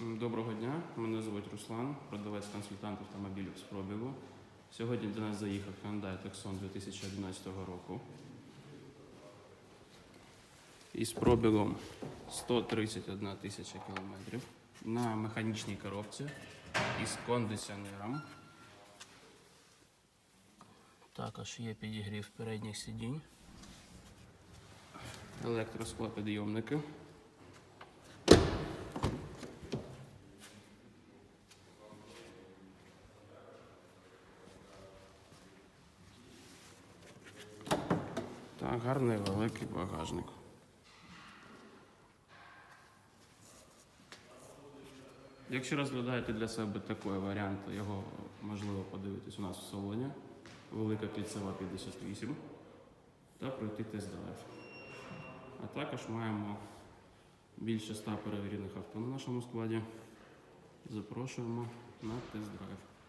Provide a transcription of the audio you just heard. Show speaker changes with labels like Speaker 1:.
Speaker 1: Доброго дня, мене звуть Руслан, продавець-консультант автомобілів з пробігу. Сьогодні до нас заїхав Hyundai Tucson 2011 року. Із пробігом 131 тисяча кілометрів на механічній коробці із кондиціонером. Також є підігрів передніх сидінь, електросклопідйомники. Гарний великий багажник. Якщо розглядаєте для себе такий варіант, його можливо подивитись у нас в салоні. Велика кільцева 58 та пройти тест-драйв. А також маємо більше 100 перевірених авто на нашому складі. Запрошуємо на тест-драйв.